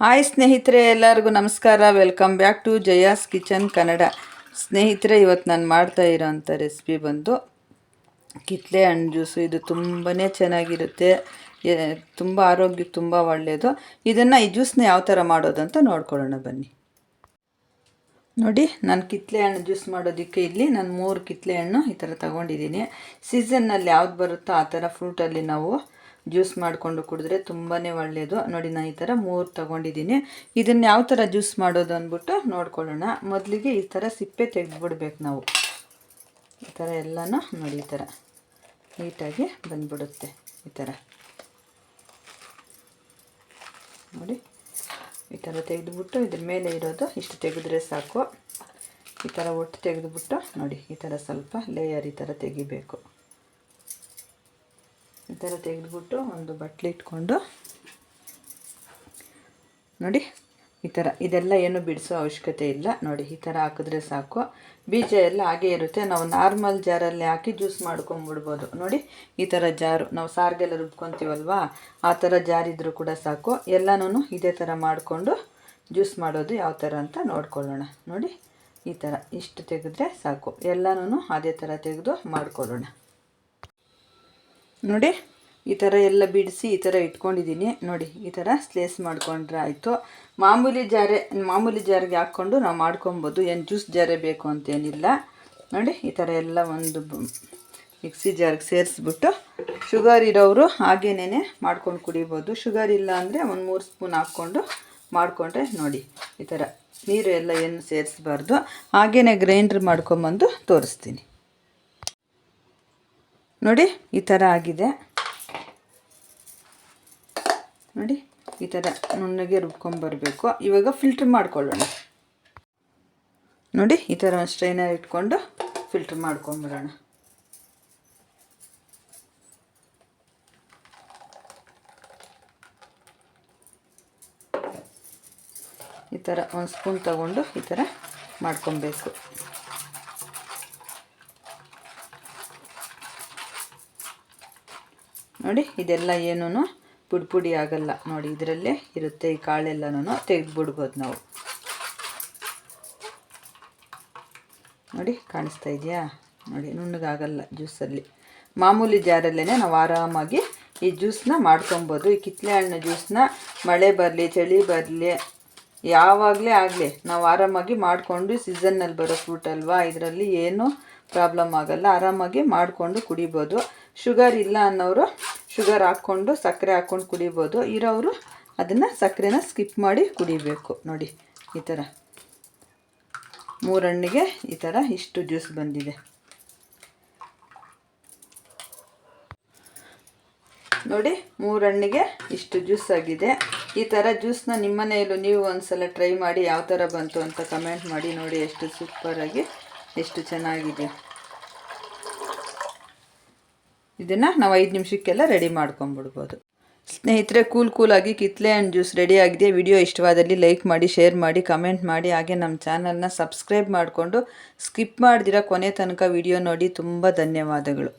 Hi ಸ್ನೇಹಿತರೆ, ಎಲ್ಲರಿಗೂ ನಮಸ್ಕಾರ. Welcome back to Jaya's kitchen Kannada ಸ್ನೇಹಿತರೆ, ಇವತ್ತು ನಾನು ಮಾಡ್ತಾ ಇರೋವಂಥ ರೆಸಿಪಿ ಬಂದು ಕಿತ್ಲೆ ಹಣ್ಣು ಜ್ಯೂಸು ಇದು ತುಂಬಾ ಚೆನ್ನಾಗಿರುತ್ತೆ. ತುಂಬ ಆರೋಗ್ಯಕ್ಕೆ ತುಂಬ ಒಳ್ಳೆಯದು ಇದನ್ನು ಈ ಜ್ಯೂಸ್ನ ಯಾವ ಥರ ಮಾಡೋದು ಅಂತ ನೋಡ್ಕೊಳ್ಳೋಣ ಬನ್ನಿ. ನೋಡಿ, ನಾನು ಕಿತ್ಲೆ ಹಣ್ಣು ಜ್ಯೂಸ್ ಮಾಡೋದಕ್ಕೆ ಇಲ್ಲಿ ನಾನು ಮೂರು ಕಿತ್ಲೆ ಹಣ್ಣು ಈ ಥರ ತಗೊಂಡಿದ್ದೀನಿ. ಸೀಸನ್ನಲ್ಲಿ ಯಾವ್ದು ಬರುತ್ತೋ ಆ ಥರ ಫ್ರೂಟಲ್ಲಿ ನಾವು ಜ್ಯೂಸ್ ಮಾಡಿಕೊಂಡು ಕುಡಿದ್ರೆ ತುಂಬಾ ಒಳ್ಳೆಯದು ನೋಡಿ ನಾನು ಈ ಥರ ಮೂರು ತಗೊಂಡಿದ್ದೀನಿ. ಇದನ್ನು ಯಾವ ಥರ ಜ್ಯೂಸ್ ಮಾಡೋದು ಅಂದ್ಬಿಟ್ಟು ನೋಡ್ಕೊಳ್ಳೋಣ. ಮೊದಲಿಗೆ ಈ ಥರ ಸಿಪ್ಪೆ ತೆಗೆದ್ಬಿಡ್ಬೇಕು ನಾವು. ಈ ಥರ ಎಲ್ಲನೂ ನೋಡಿ, ಈ ಥರ ನೀಟಾಗಿ ಬಂದ್ಬಿಡುತ್ತೆ ಈ ಥರ ನೋಡಿ, ಈ ಥರ ತೆಗೆದುಬಿಟ್ಟು ಇದ್ರ ಮೇಲೆ ಇರೋದು ಇಷ್ಟು ತೆಗೆದ್ರೆ ಸಾಕು. ಈ ಥರ ಒಟ್ಟು ತೆಗೆದುಬಿಟ್ಟು ನೋಡಿ, ಈ ಥರ ಸ್ವಲ್ಪ ಲೇಯರ್ ಈ ಥರ ತೆಗಿಬೇಕು. ಈ ಥರ ತೆಗೆದುಬಿಟ್ಟು ಒಂದು ಬಟ್ಲು ಇಟ್ಕೊಂಡು ನೋಡಿ, ಈ ಥರ ಇದೆಲ್ಲ ಏನು ಬಿಡಿಸೋ ಅವಶ್ಯಕತೆ ಇಲ್ಲ. ನೋಡಿ, ಈ ಥರ ಹಾಕಿದ್ರೆ ಸಾಕು. ಬೀಜ ಎಲ್ಲ ಹಾಗೆ ಇರುತ್ತೆ. ನಾವು ನಾರ್ಮಲ್ ಜಾರಲ್ಲಿ ಹಾಕಿ ಜ್ಯೂಸ್ ಮಾಡ್ಕೊಂಬಿಡ್ಬೋದು. ನೋಡಿ, ಈ ಥರ ಜಾರು. ನಾವು ಸಾರಿಗೆಲ್ಲ ರುಬ್ಕೊತೀವಲ್ವಾ? ಆ ಥರ ಜಾರಿದ್ರು ಕೂಡ ಸಾಕು. ಎಲ್ಲನೂ ಇದೇ ಥರ ಮಾಡಿಕೊಂಡು ಜ್ಯೂಸ್ ಮಾಡೋದು ಯಾವ ಥರ ಅಂತ ನೋಡ್ಕೊಳ್ಳೋಣ. ನೋಡಿ, ಈ ಥರ ಇಷ್ಟು ತೆಗೆದ್ರೆ ಸಾಕು. ಎಲ್ಲನೂ ಅದೇ ಥರ ತೆಗೆದು ಮಾಡ್ಕೊಳ್ಳೋಣ. ನೋಡಿ, ಈ ಥರ ಎಲ್ಲ ಬಿಡಿಸಿ ಈ ಥರ ಇಟ್ಕೊಂಡಿದ್ದೀನಿ. ನೋಡಿ, ಈ ಥರ ಸ್ಲೇಸ್ ಮಾಡಿಕೊಂಡ್ರೆ ಆಯಿತು. ಮಾಮೂಲಿ ಜಾರೆ, ಮಾಮೂಲಿ ಜಾರಿಗೆ ಹಾಕ್ಕೊಂಡು ನಾವು ಮಾಡ್ಕೊಬೋದು. ಏನು ಜ್ಯೂಸ್ ಜಾರೆ ಬೇಕು ಅಂತೇನಿಲ್ಲ. ನೋಡಿ, ಈ ಥರ ಎಲ್ಲ ಒಂದು ಮಿಕ್ಸಿ ಜಾರ್ಗೆ ಸೇರಿಸ್ಬಿಟ್ಟು ಶುಗರ್ ಇರೋರು ಹಾಗೇನೇ ಮಾಡ್ಕೊಂಡು ಕುಡಿಬೋದು. ಶುಗರ್ ಇಲ್ಲ ಅಂದರೆ ಒಂದು ಮೂರು ಸ್ಪೂನ್ ಹಾಕ್ಕೊಂಡು ಮಾಡಿಕೊಂಡ್ರೆ ನೋಡಿ, ಈ ಥರ ನೀರು ಎಲ್ಲ ಏನು ಸೇರಿಸ್ಬಾರ್ದು. ಹಾಗೇ ಗ್ರೈಂಡ್ರ್ ಮಾಡ್ಕೊಂಬಂದು ತೋರಿಸ್ತೀನಿ. ನೋಡಿ, ಈ ಥರ ಆಗಿದೆ. ನೋಡಿ, ಈ ಥರ ನುಣ್ಣಗೆ ರುಬ್ಕೊಂಬರ್ಬೇಕು ಇವಾಗ ಫಿಲ್ಟ್ರ್ ಮಾಡ್ಕೊಳ್ಳೋಣ. ನೋಡಿ, ಈ ಥರ ಒಂದು ಸ್ಟ್ರೈನರ್ ಇಟ್ಕೊಂಡು ಫಿಲ್ಟ್ರ್ ಮಾಡ್ಕೊಂಬರೋಣ ಈ ಥರ ಒಂದು ಸ್ಪೂನ್ ತಗೊಂಡು ಈ ಥರ ಮಾಡ್ಕೊಬೇಕು. ನೋಡಿ, ಇದೆಲ್ಲ ಏನೂ ಪುಡಿ ಪುಡಿ ಆಗಲ್ಲ. ನೋಡಿ, ಇದರಲ್ಲೇ ಇರುತ್ತೆ ಈ ಕಾಳೆಲ್ಲನೂ ತೆಗೆದ್ಬಿಡ್ಬೋದು ನಾವು. ನೋಡಿ, ಕಾಣಿಸ್ತಾ ಇದೆಯಾ? ನೋಡಿ, ನುಣ್ಣಗಾಗಲ್ಲ ಜ್ಯೂಸಲ್ಲಿ. ಮಾಮೂಲಿ ಜಾರಲ್ಲೇ ನಾವು ಆರಾಮಾಗಿ ಈ ಜ್ಯೂಸನ್ನ ಮಾಡ್ಕೊಬೋದು. ಈ ಕಿತ್ತಲೆ ಹಣ್ಣು ಜ್ಯೂಸನ್ನ ಮಳೆ ಬರಲಿ, ಚಳಿ ಬರಲಿ, ಯಾವಾಗಲೇ ಆಗಲಿ ನಾವು ಆರಾಮಾಗಿ ಮಾಡಿಕೊಂಡು ಸೀಸನ್ನಲ್ಲಿ ಬರೋ ಫ್ರೂಟ್ ಅಲ್ವಾ, ಇದರಲ್ಲಿ ಏನೂ ಪ್ರಾಬ್ಲಮ್ ಆಗಲ್ಲ, ಆರಾಮಾಗಿ ಮಾಡಿಕೊಂಡು ಕುಡಿಬೋದು. ಶುಗರ್ ಇಲ್ಲ ಅನ್ನೋರು ಶುಗರ್ ಹಾಕ್ಕೊಂಡು, ಸಕ್ಕರೆ ಹಾಕ್ಕೊಂಡು ಕುಡಿಬೋದು. ಇರೋರು ಅದನ್ನು ಸಕ್ಕರೆನ ಸ್ಕಿಪ್ ಮಾಡಿ ಕುಡಿಬೇಕು. ನೋಡಿ, ಈ ಥರ ಮೂರಣ್ಣಿಗೆ ಈ ಥರ ಇಷ್ಟು ಜ್ಯೂಸ್ ಬಂದಿದೆ. ನೋಡಿ, ಮೂರಣ್ಣಿಗೆ ಇಷ್ಟು ಜ್ಯೂಸ್ ಆಗಿದೆ. ಈ ಥರ ಜ್ಯೂಸ್ನ ನಿಮ್ಮ ಮನೆಯಲ್ಲೂ ನೀವು ಒಂದ್ಸಲ ಟ್ರೈ ಮಾಡಿ ಯಾವ ಥರ ಬಂತು ಅಂತ ಕಮೆಂಟ್ ಮಾಡಿ ನೋಡಿ, ಎಷ್ಟು ಸೂಪರಾಗಿ ಎಷ್ಟು ಚೆನ್ನಾಗಿದೆ. ಇದನ್ನು ನಾವು ಐದು ನಿಮಿಷಕ್ಕೆಲ್ಲ ರೆಡಿ ಮಾಡ್ಕೊಂಬಿಡ್ಬೋದು ಸ್ನೇಹಿತರೆ ಕೂಲ್ ಕೂಲಾಗಿ ಕಿತ್ಲೆ ಹಣ್ಣು ಜ್ಯೂಸ್ ರೆಡಿ ಆಗಿದೆ ವಿಡಿಯೋ ಇಷ್ಟವಾದಲ್ಲಿ ಲೈಕ್ ಮಾಡಿ ಶೇರ್ ಮಾಡಿ ಕಮೆಂಟ್ ಮಾಡಿ, ಹಾಗೆ ನಮ್ಮ ಚಾನಲ್ನ ಸಬ್ಸ್ಕ್ರೈಬ್ ಮಾಡಿಕೊಂಡು ಸ್ಕಿಪ್ ಮಾಡ್ದಿರ ಕೊನೆ ತನಕ ವಿಡಿಯೋ ನೋಡಿ. ತುಂಬ ಧನ್ಯವಾದಗಳು.